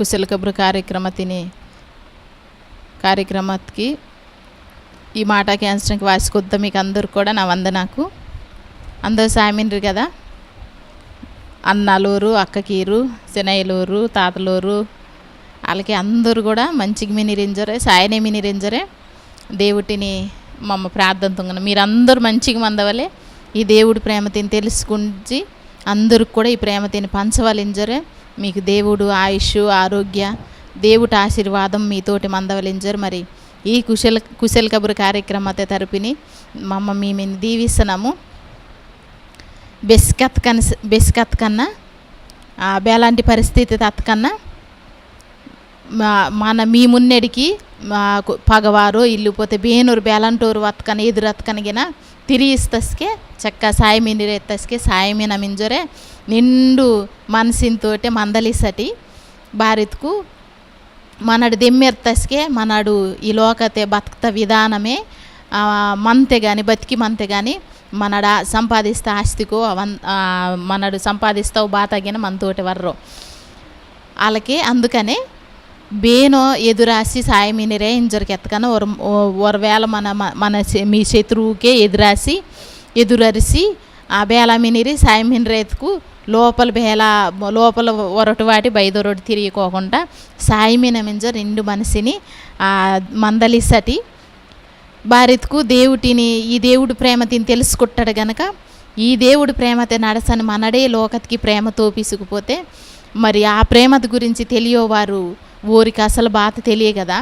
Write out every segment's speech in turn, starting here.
ಕುಶಲ ಕಬ್ರು ಕಾರ್ಯಕ್ರಮ ತಿನಿ కార్యక్రమానికి ఈ మాట క్యాన్సర్కి వాసికొద్దా మీకు అందరు కూడా నా వంద నాకు అందరూ సామిండ్రు కదా అన్నలూరు అక్కకీరు శనయ్యలూరు తాతలూరు వాళ్ళకి అందరూ కూడా మంచిగా మినిరింజరే సాయనే మినిరింజరే దేవుటిని మమ్మ ప్రార్థన తొంగన మీరందరూ మంచిగా మందవలే ఈ దేవుడి ప్రేమతిని తెలుసుకుంచి అందరికి కూడా ఈ ప్రేమతిని పంచవలింజరే మీకు దేవుడు ఆయుష్ ఆరోగ్య దేవుట ఆశీర్వాదం మీతోటి మందవలించరు. మరి ఈ కుశల కుశల కబురు కార్యక్రమత తరపుని మమ్మ మేము దీవిస్తున్నాము. బెస్కత్ కన్ బెస్కత్ కన్నా బేలాంటి పరిస్థితి తత్కన్నా మా- మన మీ మున్నెడికి పగవారు ఇల్లు పోతే బేనూరు బేలంటూరు అతకని ఎదురు అత్కనగిన తిరిగి ఇస్తస్కే చక్క సాయమిని ఎత్తస్కే సాయమిన మింజరే నిండు మనసింతోటే మందలిసటి భారత్కు మనడు దెమ్మెర్తస్కే మనడు ఈ లోకతే బతుకుత విధానమే మంతే కానీ బతికి మంతే కానీ మనడ సంపాదిస్తే ఆస్తికో అవన్ మనడు సంపాదిస్తావు బాతగిన మనతోటి వర్రో. వాళ్ళకి అందుకనే బేనో ఎదురాసి సాయమినిరే ఇంజరికి ఎత్తకన ఒక ఒకవేళ మన మన శ- మీ శత్రువుకే ఎదురాసి ఎదురరిసి ఆ బేల మినిరి సాయమినిరేతుకు లోపల బేల లోపల ఒరటి వాటి బయదొరటి తిరిగిపోకుండా సాయమిన మింజ రెండు మనిషిని మందలిసటి భారత్కు దేవుటిని ఈ దేవుడు ప్రేమ తిని తెలుసుకుంటాడు గనక ఈ దేవుడు ప్రేమతే నడసని మనడే లోకతికి ప్రేమ తోపిసుకుపోతే మరి ఆ ప్రేమత గురించి తెలియవారు ఊరికి అసలు బాధ తెలియ కదా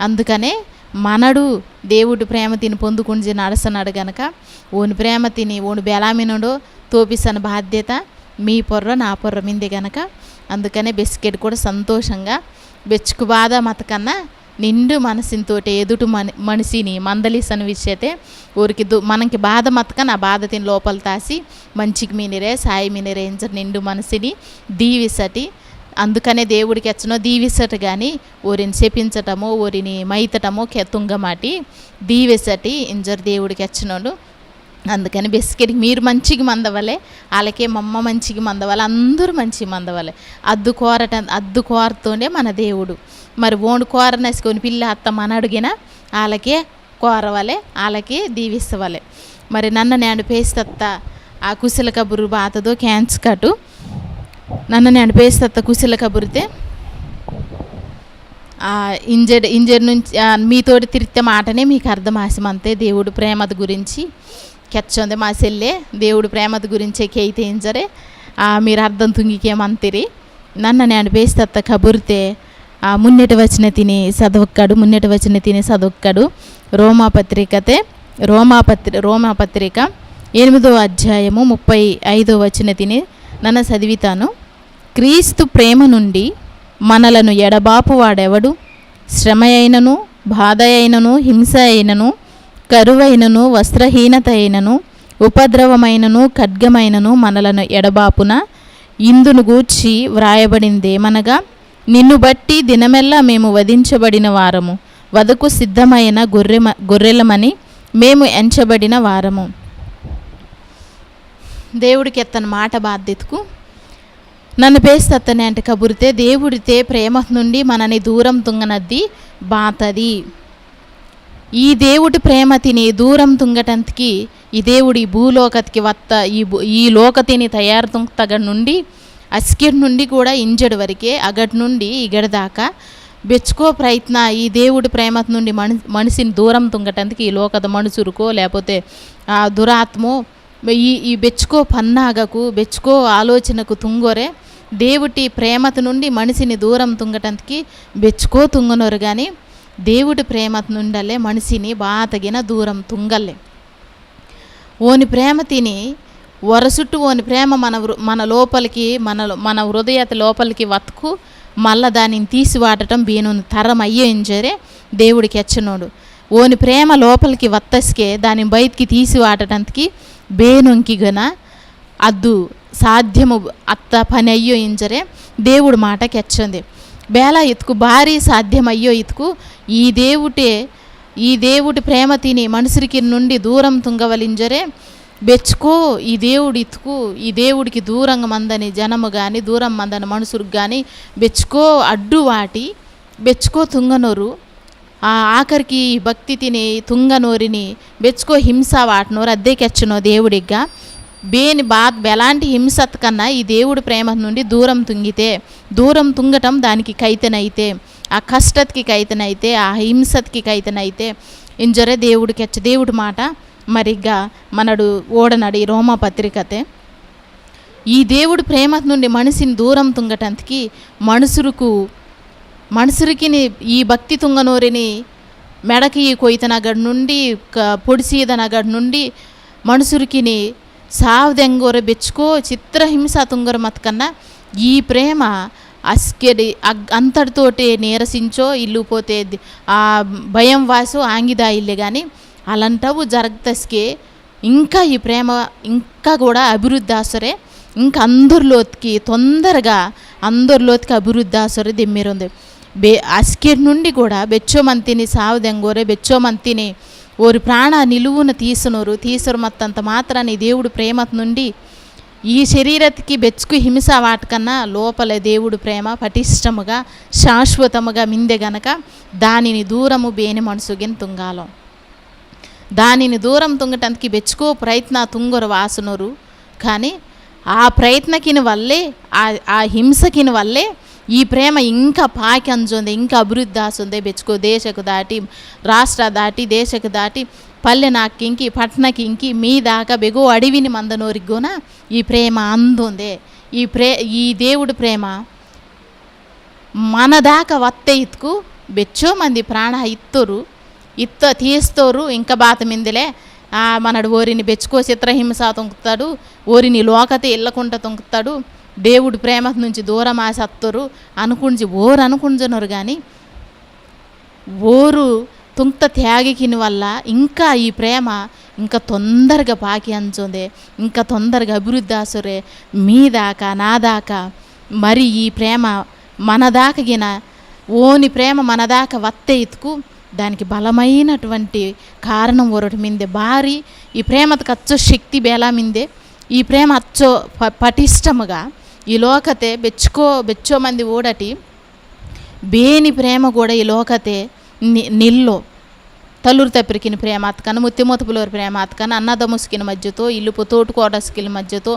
అందుకనే మనడు దేవుడు ప్రేమ తిని పొందుకుంచి నడసన్నాడు గనక ఓని ప్రేమ తిని ఓని బెలామినుడు తోపిసన బాధ్యత మీ పొర్ర నా పొర్ర మింది గనక. అందుకనే బిస్కెట్ కూడా సంతోషంగా బెచ్చుకు బాధ మతకన్నా నిండు మనసింతోటి ఎదుటి మన మనిషిని మందలిసన విషయతే ఊరికి దు మనకి బాధ మతక నా బాధ తిని లోపల తాసి మంచికి మీనిరే సాయి మీనిరే నిండు మనసిని దీవిసటి అందుకనే దేవుడికి ఎచ్చనో దీవిసట కానీ ఊరిని శపించటము ఊరిని మైతటమో కెతుంగమాటి దీవెసటి ఇంజర్ దేవుడికి ఎచ్చనోడు. అందుకని బిస్కెట్కి మీరు మంచిగా మందవలే వాళ్ళకే మమ్మ మంచిగా మందవాలి అందరూ మంచిగా మందవాలి. అద్దు కోరట అద్దు కోరతోనే మన దేవుడు. మరి ఓండు కోరనేసుకొని పిల్ల అత్త మన అడిగిన వాళ్ళకే కోరవలే వాళ్ళకే దీవిస్తవలే. మరి నన్ను నేను పేస్తత్త ఆ కుశల కబురు బాతదో క్యాన్స్ కటు. నన్ను నేను పేస్తత్త కుశల కబురితే ఇంజడ్ ఇంజడ్ నుంచి మీతోటి తిరిగితే మాటనే మీకు అర్థమాసం అంతే దేవుడు ప్రేమత గురించి కెచ్చంది మా సెల్లే. దేవుడు ప్రేమత గురించే కేయితే ఇంజరే మీరు అర్థం తుంగికేమంతిరి నన్ను నేను పేస్తత్త కబురితే ఆ, మున్నెట వచ్చిన తిని చదవక్కడు మున్నెట వచ్చిన తిని చదవక్కడు రోమా పత్రికతే రోమాపత్రిక రోమా పత్రిక ఎనిమిదో అధ్యాయము ముప్పై ఐదో వచ్చిన తిని నన్ను చదివితాను. క్రీస్తు ప్రేమ నుండి మనలను ఎడబాపు వాడెవడు? శ్రమ అయినను బాధ అయినను హింస అయినను కరువైనను వస్త్రహీనత అయినను ఉపద్రవమైనను ఖడ్గమైనను మనలను ఎడబాపున ఇందును గూర్చి వ్రాయబడిందేమనగా నిన్ను బట్టి దినమెల్లా మేము వధించబడిన వారము. వదకు సిద్ధమైన గొర్రెమ గొర్రెలమని మేము ఎంచబడిన వారము. దేవుడికి ఎత్తన మాట బాధ్యతకు నన్ను పేస్తత్తనే అంటే కబురితే దేవుడితే ప్రేమ నుండి మనని దూరం తుంగనద్ది బాతది. ఈ దేవుడి ప్రేమ తిని దూరం తుంగటంతకి ఈ దేవుడి భూలోకతికి వత్త ఈ ఈ లోకతిని తయారు తుంగ నుండి అస్కిడ్ నుండి కూడా ఇంజడు వరకే అగటి నుండి ఇగడి దాకా బెచ్చుకో ప్రయత్న ఈ దేవుడి ప్రేమ నుండి మనిషిని దూరం తుంగటానికి ఈ లోకద మనుషురుకో లేకపోతే ఆ దురాత్మో ఈ ఈ బెచ్చుకో పన్నాగకు బెచ్చుకో ఆలోచనకు తుంగోరే దేవుటి ప్రేమత నుండి మనిషిని దూరం తుంగటానికి బెచ్చుకో తుంగనోరు కానీ దేవుడి ప్రేమత నుండలే మనిషిని బాతగిన దూరం తుంగలే ఓని ప్రేమ తిని వరసుట్టు ఓని ప్రేమ మన వృ- మన లోపలికి మన మన హృదయత లోపలికి వతుకు మళ్ళా దానిని తీసి వాడటం బీను తరం అయ్యేంజరే దేవుడికి ఎచ్చనోడు ఓని ప్రేమ లోపలికి వత్తస్కే దాని బయటికి తీసి వాడటానికి బేనొంకి గన అద్దు సాధ్యము అత్త పని అయ్యో ఇంజరే దేవుడు మాటకి కెచ్చంది బేలా ఇతుకు భారీ సాధ్యమయ్యో ఇతుకు ఈ దేవుటే ఈ దేవుడి ప్రేమ తిని మనుషురికి నుండి దూరం తుంగవలింజరే బెచ్చుకో ఈ దేవుడు ఇతుకు ఈ దేవుడికి దూరంగా మందని జనము కానీ దూరం మందని మనుషులకు కానీ బెచ్చుకో అడ్డు వాటి బెచ్చుకో తుంగనోరు ఆ ఆఖరికి ఈ భక్తి తిని తుంగనోరిని బెచ్చుకో హింస వాటినోరు అద్దెకెచ్చనో దేవుడిగ్గా. బేని బా ఎలాంటి హింసత్ కన్నా ఈ దేవుడి ప్రేమ నుండి దూరం తుంగితే దూరం తుంగటం దానికి కైతనైతే ఆ కష్టత్కి కైతనైతే ఆ హింసత్కి కైతనైతే ఇంజరే దేవుడికి వచ్చి దేవుడి మాట మరిగ్గా మనడు ఓడనడి రోమా పత్రికతే. ఈ దేవుడి ప్రేమ నుండి మనిషిని దూరం తుంగటానికి మనుషులకు మనుషురికి ఈ భక్తి తుంగనూరిని మెడకి కొయ్తనగడ్ నుండి క- పొడిసీదనగడ్ నుండి మనుషురికిని సావదెంగూర బెచ్చుకో చిత్రహింస తుంగర మతకన్నా ఈ ప్రేమ అస్కెడి అగ్- అంతటితోటి నీరసించో ఇల్లు పోతే ఆ భయం వాసు ఆంగిదా ఇల్లే కానీ అలాంటవు జరగతస్కే. ఇంకా ఈ ప్రేమ ఇంకా కూడా అభివృద్ధి ఆసరే ఇంకా అందరిలోకి తొందరగా అందరిలోకి అభివృద్ధి ఆసరే దిమ్మిరుంది. బే అస్కిర్ నుండి కూడా బెచ్చోమంతిని సావదెంగోరే బెచ్చోమంతిని ఓరి ప్రాణ నిలువున తీసునోరు తీసరు మత్తంత మాత్రాన్ని దేవుడు ప్రేమ నుండి ఈ శరీరతికి బెచ్చుకు హింస వాటికన్నా లోపల దేవుడు ప్రేమ పటిష్టముగా శాశ్వతముగా మిందె గనక దానిని దూరము బేని మనసుగిన తుంగాలం. దానిని దూరం తుంగటానికి బెచ్చుకో ప్రయత్న తుంగరు వాసునరు. కానీ ఆ ప్రయత్నకిని వల్లే ఆ ఆ హింసకిని వల్లే ఈ ప్రేమ ఇంకా పాకి అంజుంది ఇంకా అభివృద్ధి ఆసుంది బెచ్చుకో దేశకు దాటి రాష్ట్ర దాటి దేశకు దాటి పల్లె నాకింకి పట్నకింకి మీ దాకా బెగో అడవిని మందనోరిగోన ఈ ప్రేమ అందుంది. ఈ ప్రే ఈ దేవుడు ప్రేమ మన దాకా వత్తే ఇత్తుకు బెచ్చో మంది ప్రాణ ఇత్తరు ఇత్త తీస్తోరు ఇంకా బాత మిందిలే. మనడు ఓరిని బెచ్చుకో చిత్రహింస తొంకుతాడు ఓరిని లోకత ఇళ్ళకుంట తొంకుతాడు దేవుడు ప్రేమ నుంచి దూరం ఆసత్తురు అనుకుంజి ఓరు అనుకుంటున్నారు కానీ ఓరు తుంక్త త్యాగికిని వల్ల ఇంకా ఈ ప్రేమ ఇంకా తొందరగా పాకి అంచుంది ఇంకా తొందరగా అభివృద్ధి ఆసురే మీ దాకా నా దాకా. మరి ఈ ప్రేమ మన దాకగిన ఓని ప్రేమ మన దాకా వత్తే ఇతుకు దానికి బలమైనటువంటి కారణం ఒకటి మిందే. భారీ ఈ ప్రేమకు అచ్చో శక్తి బేలా మిందే. ఈ ప్రేమ అచ్చో ప పటిష్టముగా ఈ లోకతే బెచ్చుకో బెచ్చో మంది ఓడటి ಬೇನಿ ಪ್ರೇಮ ಕೂಡ ಈ ಲೋಕತೆ ನಿ- ನಿಲ್ಲು తల్లురు తప్పిరికిన ప్రేమ అతకన ముత్తిమూతపులోరి ప్రేమ అతకన అన్నదముసుకిన మధ్యతో ఇల్లుపు తోటుకోడసుకిన మధ్యతో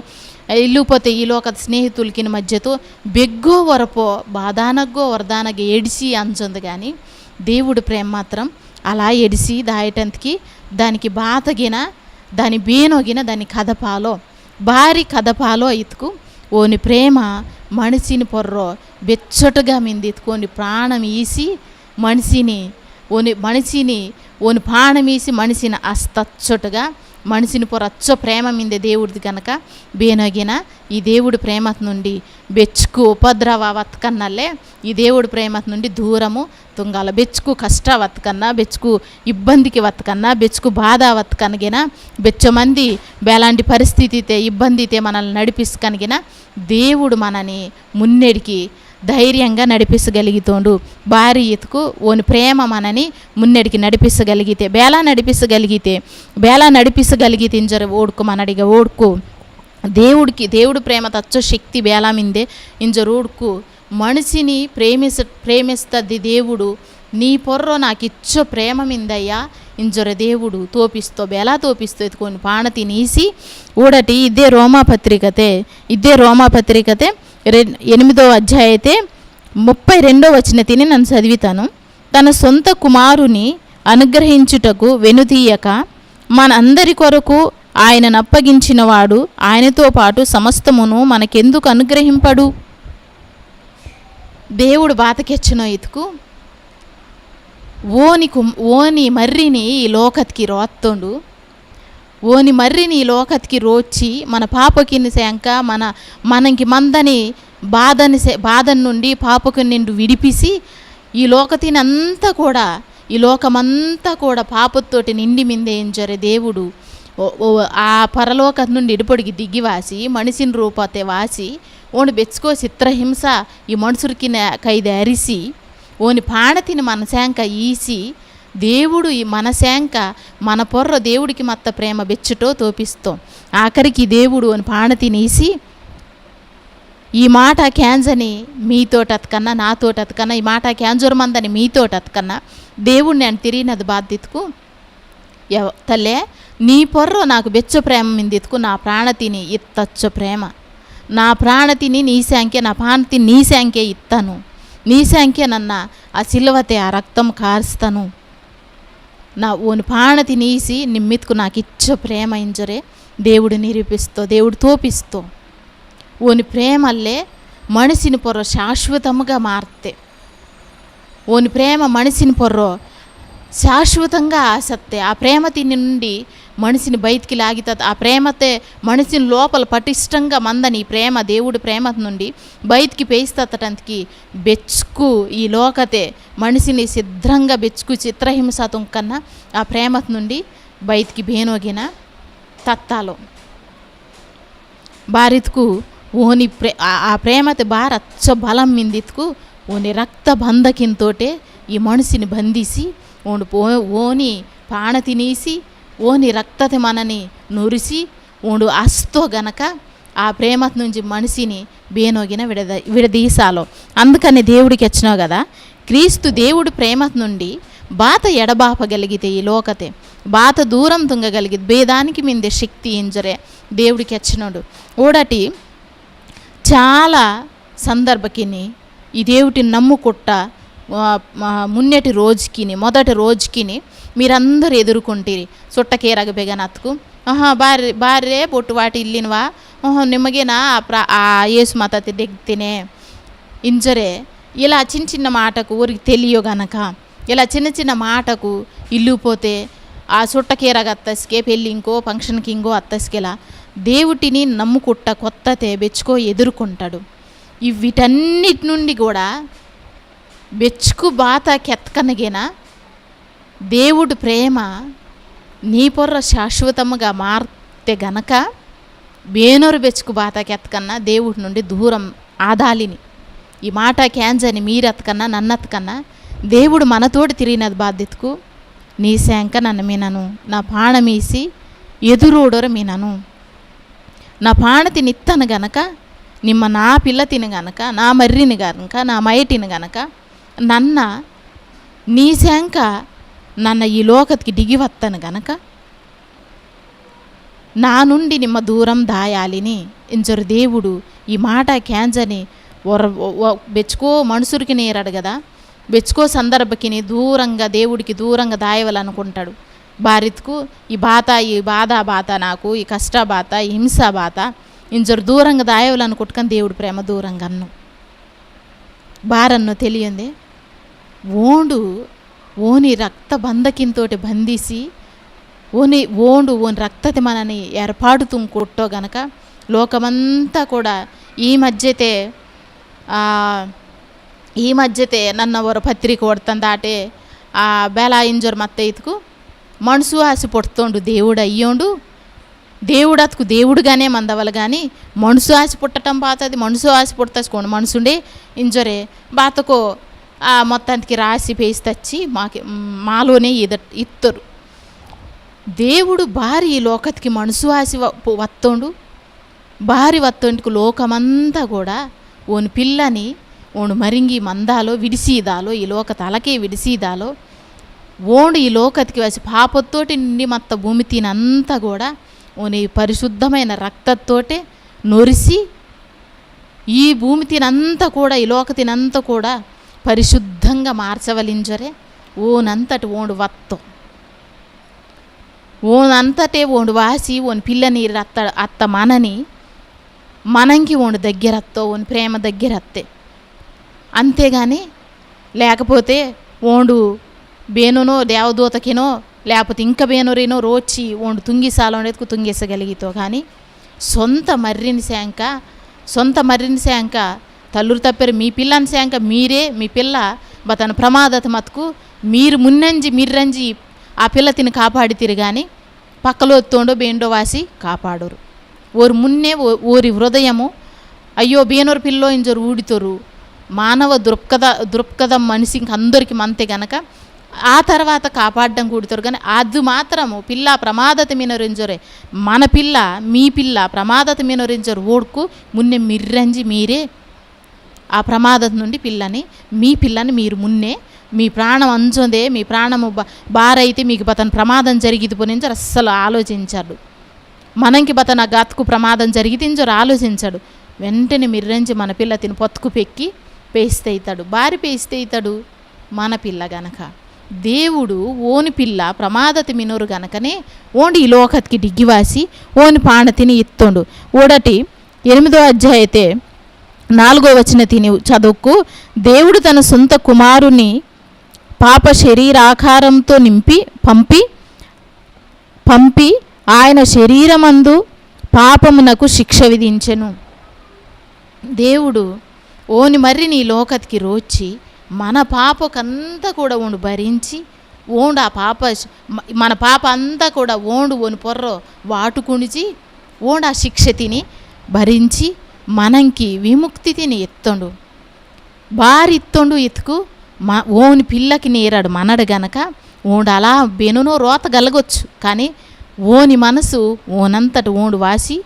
ఇల్లు పోతే ఈ లోక స్నేహితులకిన మధ్యతో బెగ్గో వరపో బాధానగ్గో వరదానగ ఎడిసి అంచుంది కానీ దేవుడి ప్రేమ మాత్రం అలా ఎడిసి దాయటంతకి దానికి బాతగిన దాని బేనోగిన దాని కదపాలో భారీ కదపాలో ఇతుకు ఓని ప్రేమ మనిషిని పొర్రో బెచ్చటుగా మిందెత్తుకొని ప్రాణం ఈసి మనిషిని ఓని మనిషిని ఓని ప్రాణం ఈసి మనిషిని అస్తచ్చటగా మనిషిని పొరచ్చో ప్రేమ మిందే దేవుడిది కనుక బేనగిన ఈ దేవుడి ప్రేమ నుండి బెచ్చుకు ఉపద్రవ వత్కన్నల్లే. ఈ దేవుడి ప్రేమ నుండి దూరము తుంగాల బెచ్చుకు కష్ట వతకన్నా బెచ్చుకు ఇబ్బందికి వత్కన్నా బెచ్చుకు బాధ వత్కనగిన బెచ్చమంది బెలాంటి పరిస్థితితే ఇబ్బందితే మనల్ని నడిపిసుకనిగిన దేవుడు మనని మున్నెడికి ధైర్యంగా నడిపించగలుగుతుండు భార్య ఎతుకు ఓని ప్రేమ మనని మున్నడికి నడిపించగలిగితే బేలా నడిపించగలిగితే బేలా నడిపించగలిగితే ఇంజర ఓడుకు మనడిగా ఓడుకు. దేవుడికి దేవుడు ప్రేమ తచ్చో శక్తి బేలా మిందే ఇంజర ఓడుకు. మనిషిని ప్రేమిస ప్రేమిస్తుంది దేవుడు. నీ పొర్రో నాకు ఇచ్చో ప్రేమ మిందయ్యా ఇంజొర దేవుడు. తోపిస్తో బెలా తోపిస్తో ఎత్తుకొని పాణ తినేసి ఊడటి ఇదే రోమా పత్రికతే ఇదే రోమాపత్రికతే ఎనిమిదో అధ్యాయ అయితే ముప్పై రెండో వచ్చిన తిని నన్ను చదివితాను. తన సొంత కుమారుని అనుగ్రహించుటకు వెనుతీయక మనందరి కొరకు ఆయనను అప్పగించినవాడు ఆయనతో పాటు సమస్తమును మనకెందుకు అనుగ్రహింపడు? దేవుడు బాతకెచ్చిన ఇతుకు ఓని కు ఓని మర్రిని ఈ లోకత్కి రోత్తుండు. ఓని మర్రిని ఈ లోకత్కి రోచి మన పాపకిని శంక మన మనకి మందని బాధని శ- బాధ నుండి పాపకు నిండు విడిపిసి ఈ లోకతిని అంతా కూడా ఈ లోకమంతా కూడా పాపతోటి నిండి మిందేయించరే దేవుడు. ఆ పరలోక నుండి ఇడుపొడికి దిగి వాసి మనిషిని రూపతే వాసి ఓని బెచ్చుకో చిత్రహింస ఈ మనుషురికి కైది అరిసి ఓని పాణతిని మన శాంక ఈసి దేవుడు ఈ మన శాంక మన పొర్ర దేవుడికి మత్త ప్రేమ బెచ్చుటో తోపిస్తాం. ఆఖరికి దేవుడు అని పాణ తినేసి ఈ మాట క్యాన్జని మీతోటి అతకన్నా నాతోటి అతకన్నా ఈ మాట క్యాన్జర్ మందని మీతోటి అతకన్నా దేవుడిని అని తిరిగినది బాధ్యతకు ఎవ తల్లే నీ పొర్ర నాకు బెచ్చ ప్రేమ మిందితుకు నా ప్రాణతిని ఇత్తచ్చ ప్రేమ. నా ప్రాణతిని నీ శాంకే నా ప్రాణతిని నీ శాంకే ఇత్తను. నీ శాంకే నన్న ఆ సిల్వతే ఆ రక్తం కారుస్తాను. నా ఓని ప్రాణతి తినేసి నిమ్మిత్కు నాకు ఇచ్చ ప్రేమ ఇంజరే దేవుడు నిరూపిస్తో దేవుడు తోపిస్తో. ఓని ప్రేమల్లే మనిషిని పొర్ర శాశ్వతముగా మారితే. ఓని ప్రేమ మనిషిని పొర్రో శాశ్వతంగా ఆసత్తే. ఆ ప్రేమ తిని నుండి మనిషిని బయటికి లాగితే ఆ ప్రేమతే మనిషిని లోపల పటిష్టంగా మందని ఈ ప్రేమ దేవుడి ప్రేమ నుండి బయటికి పేయిస్తటందుకి బెచ్చుకు ఈ లోకతే మనిషిని సిద్ధంగా బెచ్చుకు చిత్రహింసతం కన్నా ఆ ప్రేమ నుండి బయటికి బేనోగిన తత్తాలో. భారత్కు ఓని ప్రే ఆ- ప్రేమతే బార అచ్చ బలం మిందిత్కు ఓని రక్త బంధకింతోటే ఈ మనిషిని బంధిసి ఓని పో ఓని పాణ తినేసి ఓని రక్తతి మనని నురిసి ఉండు అస్తో గనక ఆ ప్రేమ నుంచి మనిషిని బేనోగిన విడద విడదీసాలో. అందుకని దేవుడికి వచ్చినావు కదా క్రీస్తు దేవుడి ప్రేమ నుండి బాత ఎడబాపగలిగితే ఈ లోకతే బాత దూరం తుంగగలిగి భేదానికి మిందే శక్తి ఇంజరే దేవుడికి వచ్చినాడు ఓడటి చాలా సందర్భకిని ఈ దేవుటిని నమ్ముకుట్ట మున్నటి రోజుకిని మొదటి రోజుకిని మీరందరూ ఎదుర్కొంటిరి. సుట్టకేరగ బెగనత్కు ఆహా బారి బారే పొట్టు వాటి ఇల్లినవా? ఓహో నిమ్మగేనా? ఆ ప్ర ఆ యేసు మత దిగ్తినే ఇంజరే ఇలా చిన్న చిన్న మాటకు ఊరికి తెలియో గనక ఇలా చిన్న చిన్న మాటకు ఇల్లు పోతే ఆ సుట్టకీరగ అత్తస్కే పెళ్ళి ఇంకో ఫంక్షన్కి ఇంకో అత్తస్కేలా దేవుటిని నమ్ముకుట్ట కొత్తతే బెచ్చుకో ఎదుర్కొంటాడు. వీటన్నిటి నుండి కూడా బెచ్చుకు బాత కెత్తకనగేనా దేవుడు ప్రేమ నీ పొర్ర శాశ్వతముగా మారితే గనక బేనోరు బెచ్చుకు బాతకెత్తకన్నా దేవుడి నుండి దూరం ఆదాలిని. ఈ మాట క్యాన్జని మీరతకన్నా నన్నతకన్నా దేవుడు మనతోటి తిరిగినది బాధ్యతకు నీ శాంక నన్ను మీనను నా పాణమీసి ఎదురోడరు మీనను. నా పాణ తినిత్తను గనక నిమ్మ నా పిల్ల తిని గనక నా మర్రిని గనక నా మయటిని గనక నన్న నీ శాంక నన్న ఈ లోకతికి దిగి వత్తను గనక నా నుండి నిమ్మ దూరం దాయాలిని. ఇంజరు దేవుడు ఈ మాట క్యాంజని ఒర బెచ్చుకో మనుషురికి నేరాడు కదా బెచ్చుకో సందర్భకిని దూరంగా దేవుడికి దూరంగా దాయవాలనుకుంటాడు. భారత్కు ఈ బాత ఈ బాధ బాత నాకు ఈ కష్ట బాత ఈ హింస బాత ఇంజరు దూరంగా దాయవలనుకుంటుకని దేవుడు ప్రేమ దూరంగా అన్ను. బారన్ను తెలియంది ఓండు ఓని రక్త బంధకింతోటి బంధిసి ఓని ఓండు ఓని రక్తతి మనని ఏర్పాటుతూ కొట్టో గనక లోకమంతా కూడా ఈ మధ్యతే ఈ మధ్యతే నన్న ఒక పత్రిక కొడతాను దాటే ఆ బేలా ఇంజోర్ మత్త ఇతుకు మనసు ఆశ పుడుతోండు దేవుడు అయ్యోండు. దేవుడు అతకు దేవుడుగానే మందవలు కానీ మనసు ఆశ పుట్టటం పాతది మనసు ఆశ పుట్టసుకోండి మనసుండే. ఇంజరే బాతకో మొత్తానికి రాసి పేసి తెచ్చి మాకి మాలోనే ఇద ఇత్తరు. దేవుడు భారీ ఈ లోకతికి మనసు ఆసి వ- వత్తోండు. భారీ వత్తోంటికి లోకమంతా కూడా ఓని పిల్లని ఓను మరింగి మందాలో విడిసీదాలో ఈ లోక తలకే విడిసీదాలో ఓండు ఈ లోకతికి వచ్చి పాపతోటి నిండి మత్త భూమి తినంతా కూడా ఓని పరిశుద్ధమైన రక్తతోటే నొరిసి ఈ భూమి తినంతా కూడా ఈ లోక తినంతా కూడా పరిశుద్ధంగా మార్చవలింజరే ఓనంతటి ఓండు వత్తం. ఓనంతటే ఓండు వాసి ఓన్ పిల్లని అత్త అత్త మనని మనంకి ఓండు దగ్గరత్తో ఓని ప్రేమ దగ్గరత్తే. అంతేగాని లేకపోతే ఓండు బేనునో దేవదూతకినో లేకపోతే ఇంకా బేనురేనో రోచి ఓండు తుంగిసాలో తుంగేసగలిగితో కానీ సొంత మర్రిని శాంక సొంత మర్రిని శాంక తల్లురు తప్పారు. మీ పిల్లని అనిసాక మీరే మీ పిల్ల బతను ప్రమాదత మతుకు మీరు మున్నంజి మిర్రంజి ఆ పిల్ల తిని కాపాడితిరు కానీ పక్కలో తోండో బేండో వాసి కాపాడరు. ఓరు మున్నే ఓ- ఓరి హృదయము అయ్యో బేనోరు పిల్లో ఇంజోరు ఊడితోరు. మానవ దృక్పథ దృక్పథం మనిషి ఇంకందరికి మంతే గనక ఆ తర్వాత కాపాడడం కూడుతారు కానీ అది మాత్రము పిల్ల ప్రమాదత మినరించరే మన పిల్ల మీ పిల్ల ప్రమాదత మినరించరు ఓడుకు మున్నే మిర్రంజి మీరే ఆ ప్రమాదం నుండి పిల్లని మీ పిల్లని మీరు మున్నే మీ ప్రాణం అంచుందే మీ ప్రాణము బారైతే మీకు బతను ప్రమాదం జరిగిది పోనించారు అస్సలు ఆలోచించాడు. మనంకి బతన గతుకు ప్రమాదం జరిగితే ఆలోచించాడు. వెంటనే మిర్రంచి మన పిల్ల తిని పొత్తుకు పెక్కి పేస్తే అవుతాడు బారి పేస్తే అవుతాడు మన పిల్ల గనక. దేవుడు ఓని పిల్ల ప్రమాదతి మినోరు గనకనే ఓండి ఈ లోకత్కి డిగ్గివాసి ఓని పాణ తిని ఇత్తుండు. ఓడటి ఎనిమిదో అధ్యాయతే అయితే నాలుగో వచ్చిన తిని చదువుకు దేవుడు తన సొంత కుమారుని పాప శరీరాకారంతో నింపి పంపి పంపి ఆయన శరీరమందు పాపమునకు శిక్ష విధించెను. దేవుడు ఓని మర్రి నీ లోకతికి రోచి మన పాపకంతా కూడా ఓండు భరించి ఓండు ఆ పాప మన పాప అంతా కూడా ఓండు ఓని పొర్రో వాటుకుణిచి ఓండు ఆ శిక్ష తిని భరించి మనంకి విముక్తి తిని ఎత్తుండు బారి ఇత్తుండు మా ఓని పిల్లకి నేరాడు మనడు గనక ఓండు అలా బెనునో రోత గలగొచ్చు. కానీ ఓని మనసు ఓనంతటి ఓండు వాసి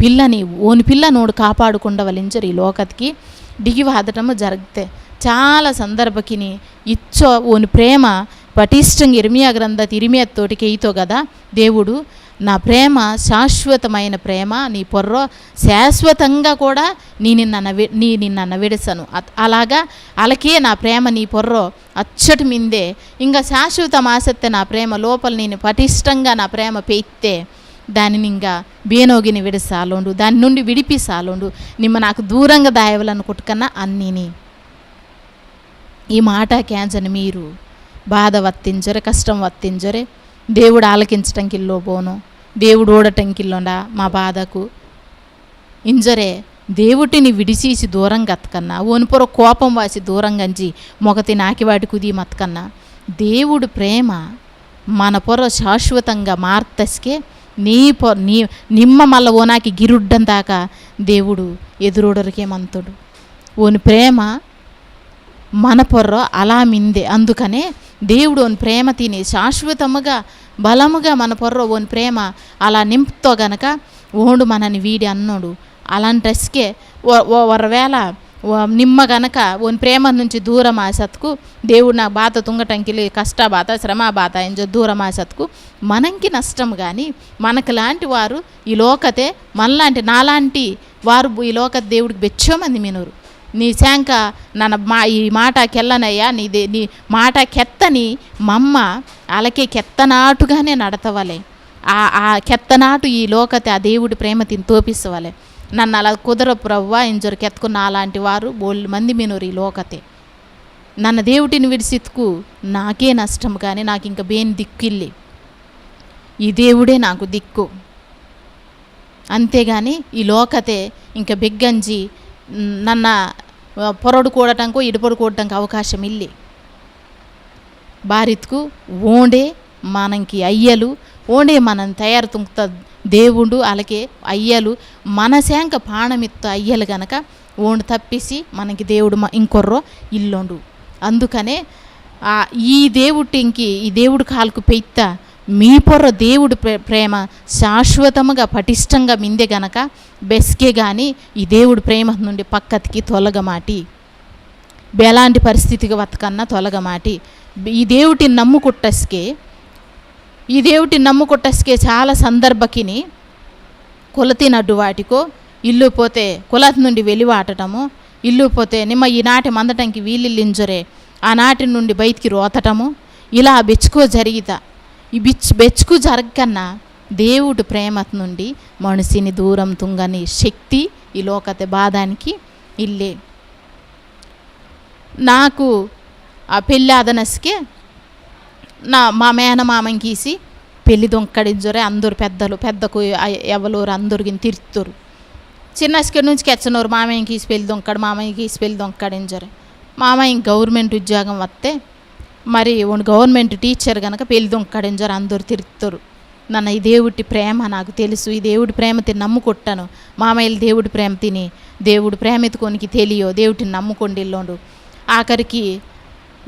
పిల్లని ఓని పిల్ల నోడు కాపాడుకుండా వలించరు ఈ లోకతికి. దిగివాదటము జరిగితే చాలా సందర్భకిని ఇచ్చో ఓని ప్రేమ పటిష్టంగా ఇరిమియా గ్రంథ ఇరిమియా తోటికి ఎయితో కదా దేవుడు నా ప్రేమ శాశ్వతమైన ప్రేమ నీ పొర్రో శాశ్వతంగా కూడా నీ నిన్న వి నీ నిన్న విడసను. అలాగా అలకే నా ప్రేమ నీ పొర్రో అచ్చటి మిందే. ఇంకా శాశ్వతం ఆసక్తి నా ప్రేమ లోపల నేను పటిష్టంగా నా ప్రేమ పెయితే దానిని ఇంకా బేనోగిని విడిసాలుండు దాని నుండి విడిపిసాలుండు నిమ్మ నాకు దూరంగా దాయవలనుకుంటుకన్నా అన్నీని. ఈ మాట క్యాన్సర్ మీరు బాధ వర్తించరే కష్టం వర్తించరే దేవుడు ఆలకించటంకిల్లో పోను. దేవుడు ఓడటంకిల్లోండా మా బాధకు. ఇంజరే దేవుటిని విడిచీసి దూరం గతకన్నా ఓనిపొర కోపం వాసి దూరం గంచి మొగతి నాకివాటి కుది మతకన్నా. దేవుడు ప్రేమ మన పొర శాశ్వతంగా మార్తస్కే నీ పొ నీ నిమ్మ మల్ల ఓనాకి గిరుడ్డం దాకా దేవుడు ఎదురుడరికేమంతుడు ఓని ప్రేమ మన పొర్ర అలా మిందే. అందుకనే దేవుడు ఓన్ ప్రేమ తిని శాశ్వతముగా బలముగా మన పొర్ర ఓని ప్రేమ అలా నింపుతో గనక ఓడు మనని వీడి అన్నోడు. అలాంటస్కే ఓ ఒకవేళ నిమ్మ గనక ఓని ప్రేమ నుంచి దూరం ఆసత్కు దేవుడు నా బాధ తుంగటంకిలి కష్ట బాధ శ్రమ బాధ ఎంజో దూరం ఆసత్కు మనంకి నష్టం కానీ మనకు లాంటి వారు ఈ లోకతే మనలాంటి నాలాంటి వారు ఈ లోక దేవుడికి బెచ్చోమంది మినూరు. నీ శాంక నన్న మా ఈ మాట కెల్లనయ్యా నీదే నీ మాట కెత్తని మమ్మ అలకే కెత్తనాటుగానే నడతవలే. ఆ ఆ కెత్తనాటు ఈ లోకతే ఆ దేవుడి ప్రేమ తిని తోపిస్తవలే. నన్ను అలా కుదర ప్రవ్వా ఇంజరు కెత్తుకున్న అలాంటి వారు బోళ్ళు మంది మినూరు ఈ లోకతే. నన్ను దేవుడిని విడిసిత్కు నాకే నష్టం కానీ నాకు ఇంక బేని దిక్కిల్లి. ఈ దేవుడే నాకు దిక్కు. అంతేగాని ఈ లోకతే ఇంక బిగ్గంజి మ్, నన్న ఆ, పొరడు కూడటంకో ఇడుపొడు కూడటానికి అవకాశం ఇల్లి. భారత్కు ఓండే మనకి అయ్యలు ఓండే మనం తయారు తుంకుత దేవుడు అలాగే అయ్యలు మన శాంక పాణమిత్త అయ్యలు గనక ఓండు తప్పిసి మనకి దేవుడు ఇంకొర్రో ఇల్లుండు. అందుకనే ఆ, ఈ దేవుటింకి ఈ దేవుడు కాలుకు పెయిత్త మీ పొర్ర దేవుడు ప్రే- ప్రేమ శాశ్వతముగా పటిష్టంగా మిందే గనక బెస్కే కానీ ఈ దేవుడు ప్రేమ నుండి పక్కతికి తొలగమాటి ఎలాంటి పరిస్థితికి వతకన్నా తొలగమాటి ఈ దేవుటి నమ్ముకుట్టస్కే ఈ దేవుటి నమ్ముకుట్టస్కే చాలా సందర్భకిని కొలతినడ్డు వాటికో ఇల్లు పోతే కులత నుండి వెలివాటటము ఇల్లు పోతే నిమ్మ ఈనాటి మందటంకి వీలిల్లింజరే ఆనాటి నుండి బయటికి రోతటము ఇలా బెచ్చుకో జరిగితా. ఈ బిచ్చు బెచ్చుకు జరగకన్నా దేవుడు ప్రేమ నుండి మనిషిని దూరం తుంగని శక్తి ఈ లోకత బాధానికి ఇల్లే. నాకు ఆ పెళ్ళి అదనస్కే నా మా మేనమామని గీసి పెళ్ళి దొంకడించరే అందరు పెద్దలు పెద్దకు ఎవరు అందరికి తిరుతురు. చిన్న నుంచి కెచ్చనోరు మామయ్యకి ఈసి పెళ్ళి దొంకడు మామయ్యకి ఈసి పెళ్ళి దొంకడింజరే. మామయ్య గవర్నమెంట్ ఉద్యోగం వస్తే మరి ఓన్ గవర్నమెంట్ టీచర్ కనుక పెళ్ళి దొంకడింజరు అందరు తిరుతురు నన్ను ఈ దేవుడి ప్రేమ నాకు తెలుసు ఈ దేవుడి ప్రేమ తిని నమ్ముకొట్టాను. మామయ్యలు దేవుడి ప్రేమ తిని దేవుడు ప్రేమ ఎత్తుకోనికి తెలియో దేవుడిని నమ్ముకోండి ఇల్లోండు ఆఖరికి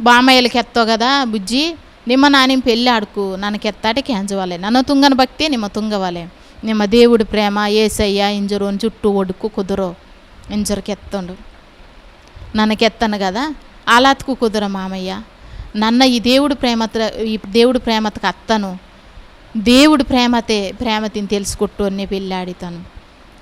బామయ్యలకి ఎత్తావు కదా బుజ్జి నిమ్మ నాని పెళ్ళి ఆడుకు నన్ను ఎత్తాటే క్యాంజవాలే. నన్ను తుంగన భక్తి నిమ్మ తుంగవాలే. నిమ్మ దేవుడి ప్రేమ ఏసయ్య ఇంజరోని చుట్టూ ఒడుకు కుదురో ఇంజరికి ఎత్తండు. నన్నకెత్తను కదా అలాత్కు కుదర మామయ్య. నన్న ఈ దేవుడు ప్రేమత ఈ దేవుడు ప్రేమతకు అత్తను. దేవుడు ప్రేమతే ప్రేమతిని తెలుసుకొట్టు అని పెళ్ళాడితాను.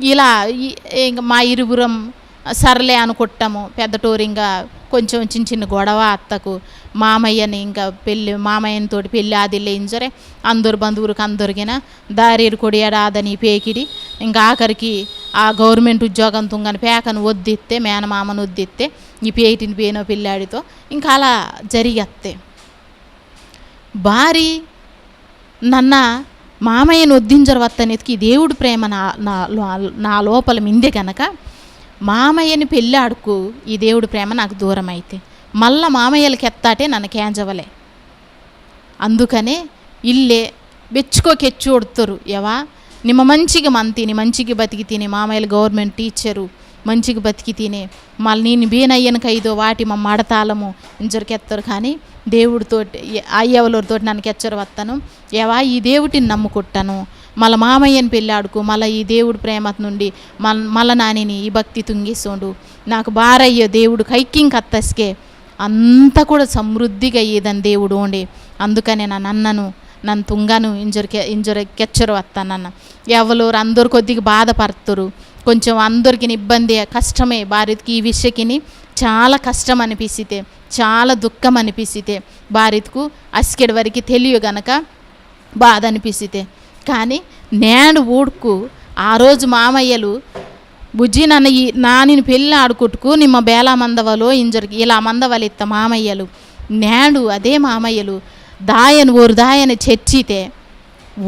ఇలా ఇంక మా ఇరువురం సర్లే అనుకుంటాము పెద్ద టోరింగా కొంచెం చిన్న చిన్న గొడవ అత్తకు. మామయ్యని ఇంకా పెళ్ళి మామయ్యని తోటి పెళ్ళి అది లేంజరే అందరు బంధువులకు అందరికిన దారేరు కొడియాడాదని పేకిడి. ఇంకా ఆఖరికి ఆ గవర్నమెంట్ ఉద్యోగం తుంగని పేకను వద్దిస్తే మేనమామను వద్దిస్తే ఈ పేటిని పేనో పిల్లాడితో ఇంకా అలా జరిగేస్తే భారీ నన్న మామయ్యను వద్దించరు వద్దించరవత్తనేతికి దేవుడు ప్రేమ నా నా లోపల మిందే కనుక మామయ్యని పెళ్ళాడుకు ఈ దేవుడు ప్రేమ నాకు దూరం అయితే మళ్ళా మామయ్యలకి ఎత్తాటే నన్ను కేంజవలే. అందుకనే ఇల్లే బెచ్చుకోకెచ్చు ఒడుతురు ఎవా నిమ్మ మంచిగా మన తిని మంచిగా బతికి తిని మామయ్యలు గవర్నమెంట్ టీచరు మంచిగా బతికి తినే మళ్ళీ నేను బీనయ్యనకు ఐదో వాటి మా మడతాలము ఇంజరికి కానీ దేవుడితో అయ్యవలతో నన్ను ఎచ్చరు వస్తాను ఏవా ఈ దేవుటిని నమ్ముకుంటాను. మళ్ళీ మామయ్యని పెళ్ళాడుకు మళ్ళీ ఈ దేవుడు ప్రేమ నుండి మల్ మళ్ళ నానిని ఈ భక్తి తుంగిస్తుండు. నాకు బారయ్యో దేవుడు కైకింగ్ కత్తస్కే. అంతా కూడా సమృద్ధిగా అయ్యేదని దేవుడు ఉండే. అందుకనే నా నన్నను నన్ను తుంగను ఇంజరికి ఇంజరి కెచ్చరు వస్తానన్న ఎవరు అందరు కొద్దిగా బాధపడుతురు. కొంచెం అందరికి ఇబ్బంది కష్టమే. భారత్కి ఈ విషయకిని చాలా కష్టం అనిపిస్తే చాలా దుఃఖం అనిపిస్తే భారత్కు అసికెడ్ వరకు తెలియ గనక బాధ అనిపిస్తే. కానీ నేను ఊడుకు ఆ రోజు మామయ్యలు బుజ్జి నన్ను ఈ నానిని పెళ్ళి ఆడుకుట్టుకు నిమ్మ బేలా మందవలో ఇంజరికి ఇలా మందవలు ఇత్త మామయ్యలు. నేడు అదే మామయ్యలు దాయను ఓరు దాయని చర్చితే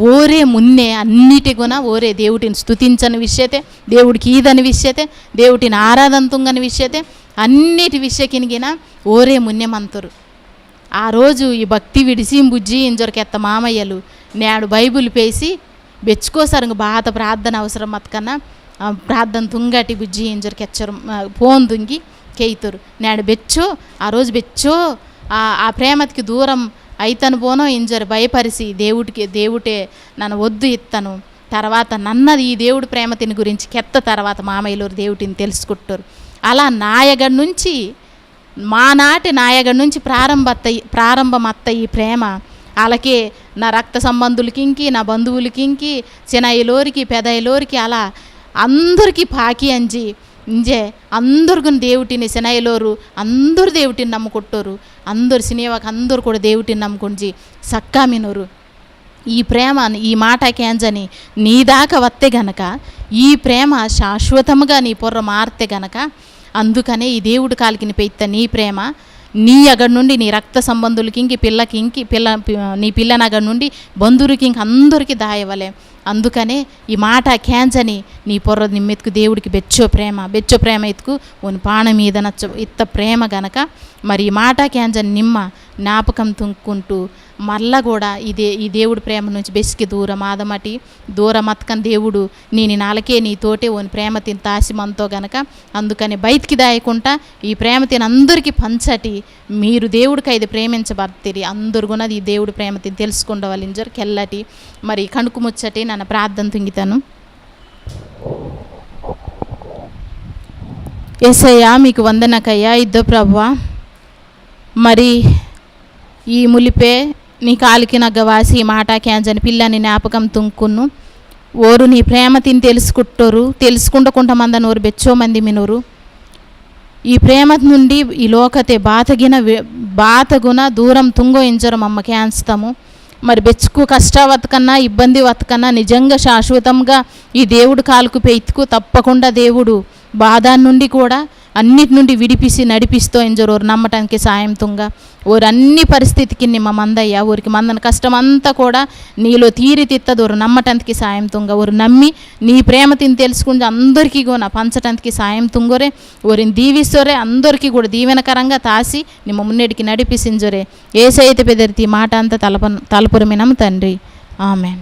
ఓరే మున్నే అన్నిటి గుణ ఓరే దేవుటిని స్తుతించని విషయతే దేవుడికి ఈదని విషయతే దేవుడిని ఆరాధంతుంగని విషయతే అన్నిటి విషయకినిగిన ఓరే మున్యమంతరు ఆ రోజు ఈ భక్తి విడిసి బుజ్జి ఇంజొరకెత్త మామయ్యలు నేడు బైబుల్ పేసి బెచ్చుకోసారు బాత ప్రార్థన అవసరం మతకన్నా ప్రార్థన తుంగటి బుజ్జి ఇంజొరికి ఫోన్ తుంగి కేయితురు. నేడు బెచ్చో ఆ రోజు బెచ్చో ఆ ప్రేమతికి దూరం అయితను పోనో ఇంజరు భయపరిచి దేవుడికి దేవుటే నన్ను వద్దు ఇత్తను. తర్వాత నన్నది ఈ దేవుడి ప్రేమతిని గురించి కెత్త తర్వాత మామయ్యలు దేవుడిని తెలుసుకుంటారు. అలా నాయగడి నుంచి మా నాటి నాయగడి నుంచి ప్రారంభత్త ప్రారంభమత్త ఈ ప్రేమ. అలాగే నా రక్త సంబంధులకి ఇంకి నా బంధువులకి ఇంకి చిన్నయ్యలోరికి పెదయ్యలోరికి అలా అందరికీ పాకి అంజి ఇంజే అందరికి దేవుటిని శనయ్యలోరు అందరు దేవుటిని నమ్ముకుంటారు అందరు సినీవాకి అందరు కూడా దేవుటిని నమ్ముకుంచి సక్కా మినోరు ఈ ప్రేమ ఈ మాట కేంజని నీ దాకా వస్తే గనక ఈ ప్రేమ శాశ్వతముగా నీ పొర్ర మారితే గనక అందుకనే ఈ దేవుడి కాలికిని పెయిత్త నీ ప్రేమ నీ అగడి నుండి నీ రక్త సంబంధులకి ఇంకి పిల్లకి ఇంకి పిల్ల నీ పిల్లనగడి నుండి బంధువులకి ఇంక అందరికీ దాయవలే. అందుకనే ఈ మాట క్యాంచని నీ పొర్ర నిమ్మెత్తుకు దేవుడికి బెచ్చో ప్రేమ బెచ్చో ప్రేమ ఎత్తుకు ఉని పాన మీద నచ్చ ఇత్త ప్రేమ గనక. మరి ఈ మాట క్యాంచని నిమ్మ జ్ఞాపకం తుంకుంటూ మళ్ళా కూడా ఇదే ఈ దేవుడి ప్రేమ నుంచి బెసికి దూరం. ఆదమటి దూరం అతకని దేవుడు నేను నాలకే నీతోటే ఓని ప్రేమ తిని తాసిమంతో గనక. అందుకని బయటికి దాయకుండా ఈ ప్రేమ తిని అందరికీ పంచటి మీరు దేవుడికి ఇది ప్రేమించబడతీరి. అందరు కూడా ఈ దేవుడి ప్రేమ తిని తెలుసుకుండవాలి కెల్లటి మరి కణుకు ముచ్చటి నన్ను ప్రార్థన తుంగితాను. ఎసయ్యా మీకు వందనకయ్యా ఇద్దో ప్రభువా. మరి ఈ ములిపే నీ కాలికి నగ్గవాసి మాటా క్యాంజని పిల్లని జ్ఞాపకం తుంకును ఓరు నీ ప్రేమ తిని తెలుసుకుంటారు తెలుసుకుంటకుంట మందని ఓరు బెచ్చో మంది మినోరు. ఈ ప్రేమ నుండి ఈ లోకతే బాతగిన బాతగున దూరం తుంగో ఇంజరం అమ్మ క్యాన్స్తాము మరి బెచ్చుకు కష్టావతకన్నా ఇబ్బంది వతకన్నా నిజంగా శాశ్వతంగా ఈ దేవుడు కాలుకు పెయిత్తుకు తప్పకుండా దేవుడు. బాధ నుండి కూడా అన్నిటి నుండి విడిపిసి నడిపిస్తూ ఎంజరు ఓరు నమ్మటానికి సాయం తుంగ. ఓరు అన్ని పరిస్థితికి నిమ్మ మందయ్య. ఊరికి మందన కష్టం అంతా కూడా నీలో తీరి తిత్తది. ఓరు నమ్మటానికి సాయం తుంగ. ఓరు నమ్మి నీ ప్రేమ తిని తెలుసుకుంటే అందరికీ కూడా పంచటానికి సాయం తుంగోరే. ఓరిని దీవిస్తోరే అందరికీ కూడా దీవెనకరంగా తాసి నిమ్మ మున్నెడికి నడిపిసింజోరే. ఏసైతే పెదరితి ఈ మాట అంతా తలప తలపురమినం తండ్రి. ఆమెన్.